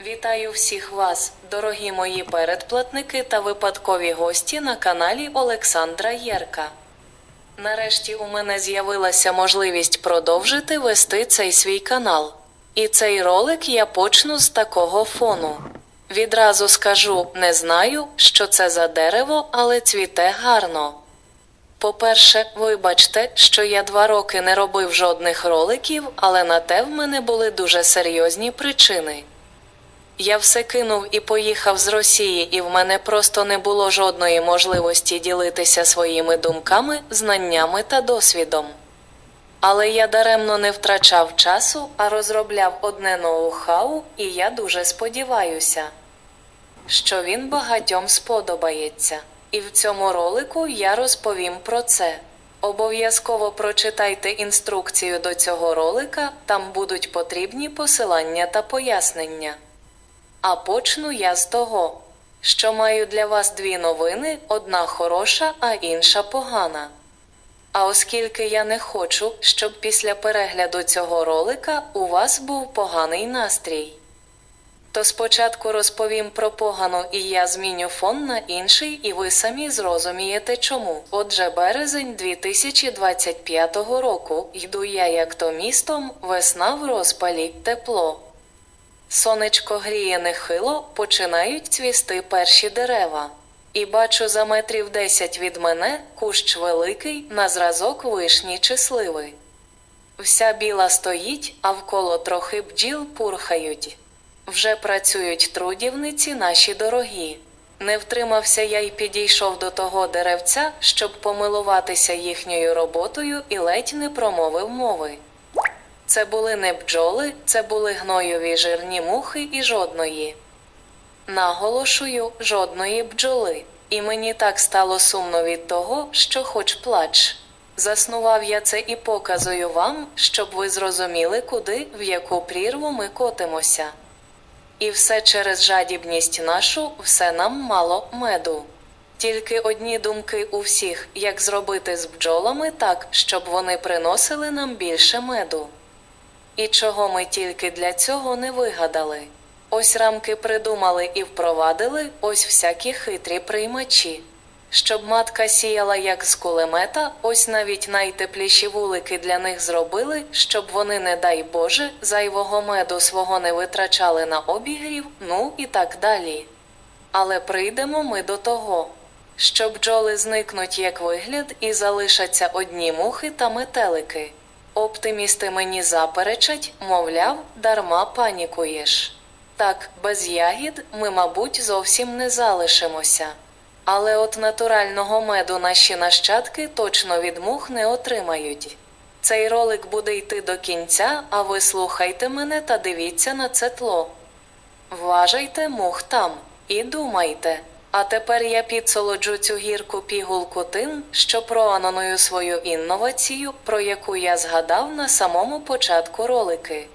Вітаю всіх вас, дорогі мої передплатники та випадкові гості на каналі Олександра Єрка. Нарешті у мене з'явилася можливість продовжити вести цей свій канал. І цей ролик я почну з такого фону. Відразу скажу, не знаю, що це за дерево, але цвіте гарно. По-перше, вибачте, що я два роки не робив жодних роликів, але на те в мене були дуже серйозні причини. Я все кинув і поїхав з Росії, і в мене просто не було жодної можливості ділитися своїми думками, знаннями та досвідом. Але я даремно не втрачав часу, а розробляв одне ноу-хау, і я дуже сподіваюся, що він багатьом сподобається. І в цьому ролику я розповім про це. Обов'язково прочитайте інструкцію до цього ролика, там будуть потрібні посилання та пояснення. А почну я з того, що маю для вас дві новини: одна хороша, а інша погана. А оскільки я не хочу, щоб після перегляду цього ролика у вас був поганий настрій, то спочатку розповім про погану і я зміню фон на інший, і ви самі зрозумієте чому. Отже, березень 2025 року йду я як то містом, весна в розпалі, тепло. Сонечко гріє нехило, починають цвісти перші дерева. І бачу за метрів десять від мене кущ великий на зразок вишні чи сливи. Вся біла стоїть, а вколо трохи бджіл пурхають. Вже працюють трудівниці наші дорогі. Не втримався я й підійшов до того деревця, щоб помилуватися їхньою роботою і ледь не промовив мови. Це були не бджоли, це були гнойові жирні мухи і жодної. Наголошую, жодної бджоли. І мені так стало сумно від того, що хоч плач. Заснував я це і показую вам, щоб ви зрозуміли, куди, в яку прірву ми котимося. І все через жадібність нашу, все нам мало меду. Тільки одні думки у всіх, як зробити з бджолами так, щоб вони приносили нам більше меду. І чого ми тільки для цього не вигадали. Ось рамки придумали і впровадили, ось всякі хитрі приймачі. Щоб матка сіяла як з кулемета, ось навіть найтепліші вулики для них зробили, щоб вони, не дай Боже, зайвого меду свого не витрачали на обігрів, ну і так далі. Але прийдемо ми до того, що бджоли зникнуть як вигляд і залишаться одні мухи та метелики. Оптимісти мені заперечать, мовляв, дарма панікуєш. Так, без ягід ми, мабуть, зовсім не залишимося. Але от натурального меду наші нащадки точно від мух не отримають. Цей ролик буде йти до кінця, а ви слухайте мене та дивіться на це тло. Вважайте мух там і думайте. А тепер я підсолоджу цю гірку пігулку тим, що проаноную свою інновацію, про яку я згадав на самому початку ролики.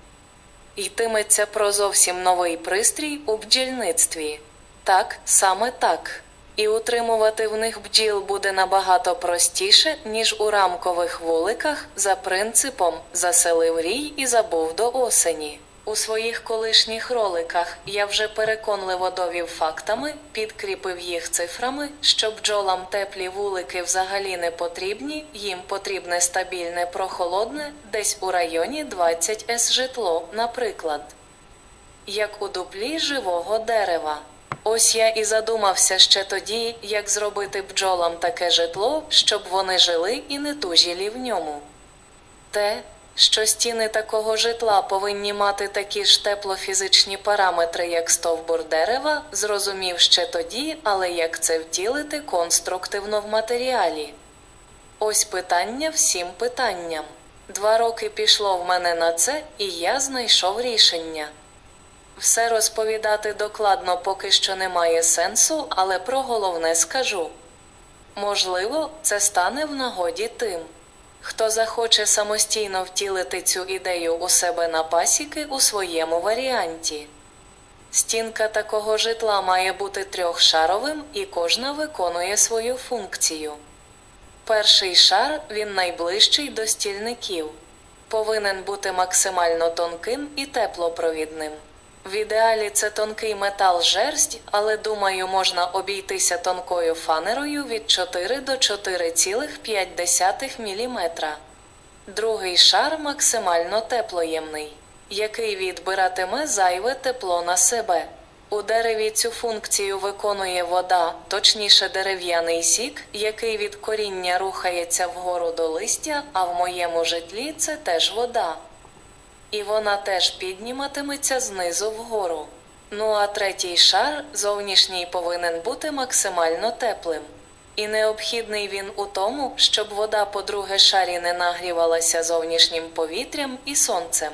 Йтиметься про зовсім новий пристрій у бджільництві. Так, саме так. І утримувати в них бджіл буде набагато простіше, ніж у рамкових вуликах, за принципом заселив рій і забув до осені. У своїх колишніх роликах я вже переконливо довів фактами, підкріпив їх цифрами, що бджолам теплі вулики взагалі не потрібні, їм потрібне стабільне прохолодне, десь у районі 20 с житло, наприклад. Як у дуплі живого дерева. Ось я і задумався ще тоді, як зробити бджолам таке житло, щоб вони жили і не тужілі в ньому. Те, що стіни такого житла повинні мати такі ж теплофізичні параметри, як стовбур дерева, зрозумів ще тоді, але як це втілити конструктивно в матеріалі. Ось питання всім питанням. Два роки пішло в мене на це, і я знайшов рішення. Все розповідати докладно поки що немає сенсу, але про головне скажу. Можливо, це стане в нагоді тим, хто захоче самостійно втілити цю ідею у себе на пасіки у своєму варіанті. Стінка такого житла має бути трьохшаровим і кожна виконує свою функцію. Перший шар він найближчий до стільників, повинен бути максимально тонким і теплопровідним. В ідеалі це тонкий метал жерсть, але думаю, можна обійтися тонкою фанерою від 4 до 4,5 мм. Другий шар максимально теплоємний, який відбиратиме зайве тепло на себе. У дереві цю функцію виконує вода, точніше дерев'яний сік, який від коріння рухається вгору до листя, а в моєму житлі це теж вода. І вона теж підніматиметься знизу вгору. Ну а третій шар зовнішній повинен бути максимально теплим. І необхідний він у тому, щоб вода по друге шарі не нагрівалася зовнішнім повітрям і сонцем.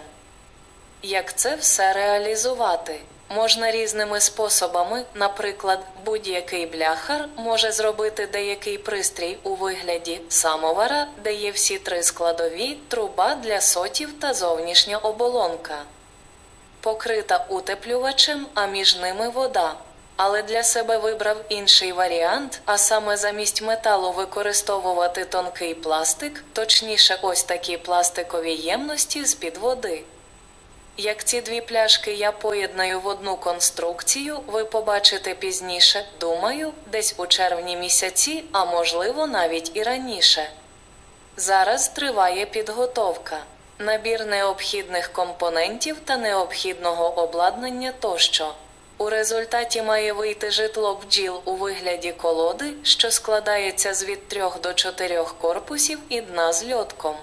Як це все реалізувати? Можна різними способами, наприклад, будь-який бляхар може зробити деякий пристрій у вигляді самовара, де є всі три складові, труба для сотів та зовнішня оболонка, покрита утеплювачем, а між ними вода. Але для себе вибрав інший варіант, а саме замість металу використовувати тонкий пластик, точніше, ось такі пластикові ємності з-під води. Як ці дві пляшки я поєднаю в одну конструкцію, ви побачите пізніше, думаю, десь у червні місяці, а можливо навіть і раніше. Зараз триває підготовка, набір необхідних компонентів та необхідного обладнання тощо. У результаті має вийти житло бджіл у вигляді колоди, що складається з від 3 до 4 корпусів і дна з льотком.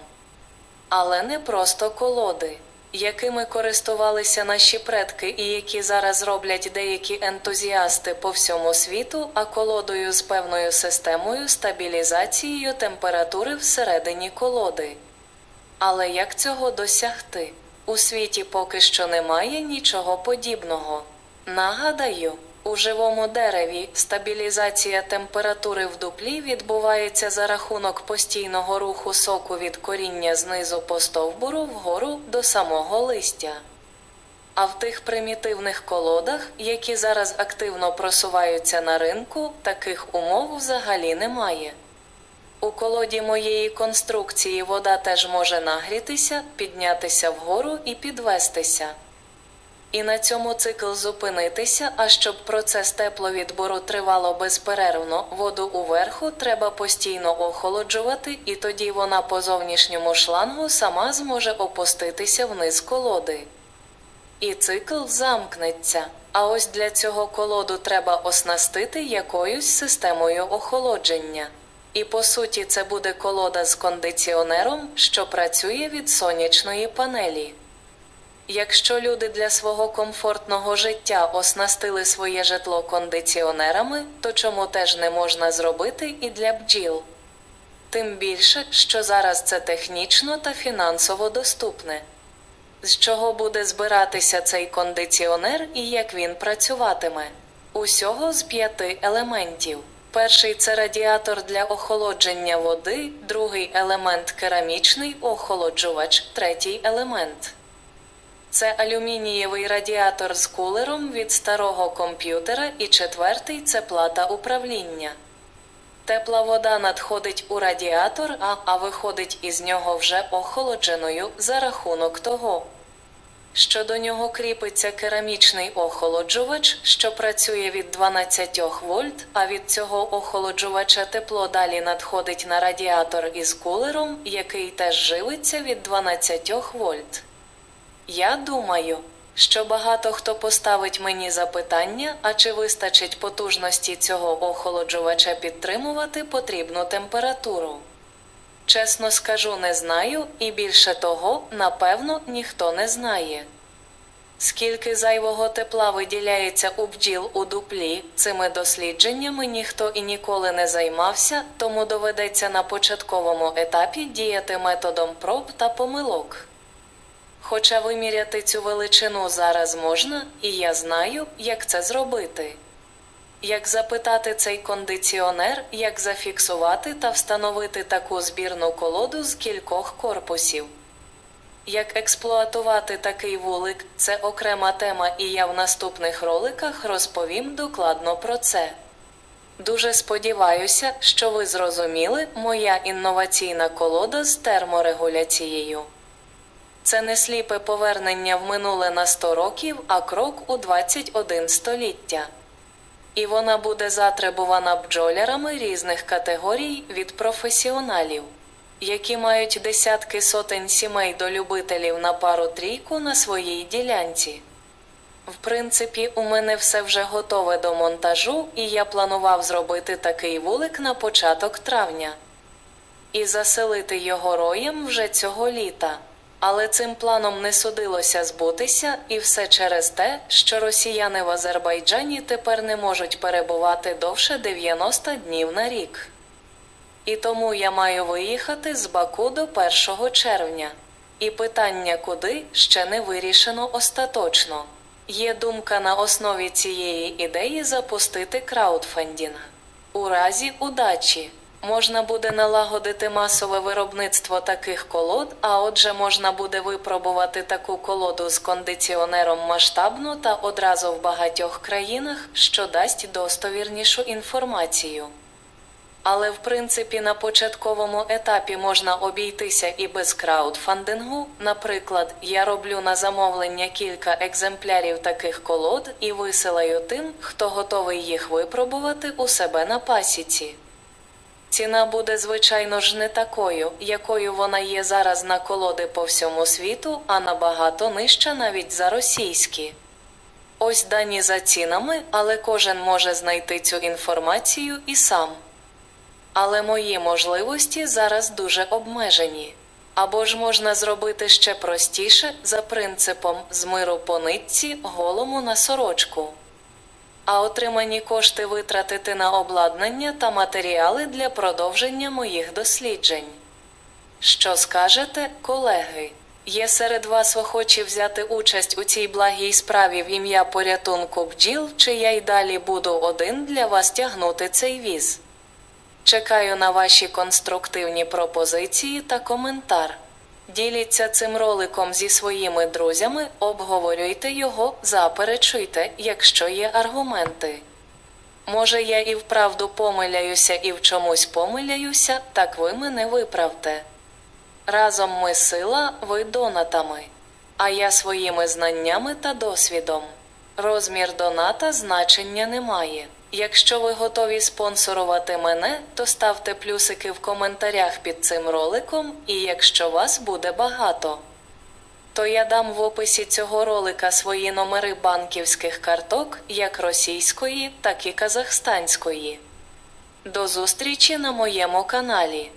Але не просто колоди, якими користувалися наші предки і які зараз роблять деякі ентузіасти по всьому світу, а колодою з певною системою стабілізацією температури всередині колоди. Але як цього досягти? У світі поки що немає нічого подібного. Нагадаю, у живому дереві стабілізація температури в дуплі відбувається за рахунок постійного руху соку від коріння знизу по стовбуру вгору до самого листя. А в тих примітивних колодах, які зараз активно просуваються на ринку, таких умов взагалі немає. У колоді моєї конструкції вода теж може нагрітися, піднятися вгору і підвестися. І на цьому цикл зупинитися, а щоб процес тепловідбору тривало безперервно, воду уверху треба постійно охолоджувати, і тоді вона по зовнішньому шлангу сама зможе опуститися вниз колоди. І цикл замкнеться. А ось для цього колоду треба оснастити якоюсь системою охолодження. І по суті, це буде колода з кондиціонером, що працює від сонячної панелі. Якщо люди для свого комфортного життя оснастили своє житло кондиціонерами, то чому теж не можна зробити і для бджіл? Тим більше, що зараз це технічно та фінансово доступне. З чого буде збиратися цей кондиціонер і як він працюватиме? Усього з п'яти елементів. Перший це радіатор для охолодження води, другий елемент керамічний охолоджувач, третій елемент. Це алюмінієвий радіатор з кулером від старого комп'ютера і четвертий це плата управління. Тепла вода надходить у радіатор, а, а виходить із нього вже охолодженою за рахунок того, що до нього кріпиться керамічний охолоджувач, що працює від 12 вольт, а від цього охолоджувача тепло далі надходить на радіатор із кулером, який теж живиться від 12 вольт. Я думаю, що багато хто поставить мені запитання, а чи вистачить потужності цього охолоджувача підтримувати потрібну температуру. Чесно скажу, не знаю, і більше того, напевно, ніхто не знає. Скільки зайвого тепла виділяється у бджіл у дуплі, цими дослідженнями ніхто і ніколи не займався, тому доведеться на початковому етапі діяти методом проб та помилок. Хоча виміряти цю величину зараз можна, і я знаю, як це зробити. Як запитати цей кондиціонер, як зафіксувати та встановити таку збірну колоду з кількох корпусів. Як експлуатувати такий вулик це окрема тема, і я в наступних роликах розповім докладно про це. Дуже сподіваюся, що ви зрозуміли моя інноваційна колода з терморегуляцією. Це не сліпе повернення в минуле на 100 років, а крок у 21 століття. І вона буде затребувана бджолярами різних категорій від професіоналів, які мають десятки сотень сімей до любителів на пару трійку на своїй ділянці. В принципі, у мене все вже готове до монтажу, і я планував зробити такий вулик на початок травня і заселити його роєм вже цього літа. Але цим планом не судилося збутися, і все через те, що росіяни в Азербайджані тепер не можуть перебувати довше 90 днів на рік. І тому я маю виїхати з Баку до 1 червня. І питання куди ще не вирішено остаточно. Є думка на основі цієї ідеї запустити краудфандінг. У разі удачі можна буде налагодити масове виробництво таких колод, а отже, можна буде випробувати таку колоду з кондиціонером масштабно та одразу в багатьох країнах, що дасть достовірнішу інформацію. Але в принципі на початковому етапі можна обійтися і без краудфандингу. Наприклад, я роблю на замовлення кілька екземплярів таких колод і висилаю тим, хто готовий їх випробувати у себе на пасіці. Ціна буде, звичайно ж, не такою, якою вона є зараз на колоди по всьому світу, а набагато нижча навіть за російські. Ось дані за цінами, але кожен може знайти цю інформацію і сам. Але мої можливості зараз дуже обмежені. Або ж можна зробити ще простіше за принципом з миру по нитці голому на сорочку. А отримані кошти витратити на обладнання та матеріали для продовження моїх досліджень. Що скажете, колеги? Є серед вас охочі взяти участь у цій благій справі в ім'я порятунку бджіл, чи я й далі буду один для вас тягнути цей віз? Чекаю на ваші конструктивні пропозиції та коментар. Діліться цим роликом зі своїми друзями, обговорюйте його, заперечуйте, якщо є аргументи. Може, я і вправду помиляюся і в чомусь помиляюся, так ви мене виправте. Разом ми сила, ви донатами, а я своїми знаннями та досвідом. Розмір доната значення не має. Якщо ви готові спонсорувати мене, то ставте плюсики в коментарях під цим роликом, і якщо вас буде багато, то я дам в описі цього ролика свої номери банківських карток, як російської, так і казахстанської. До зустрічі на моєму каналі.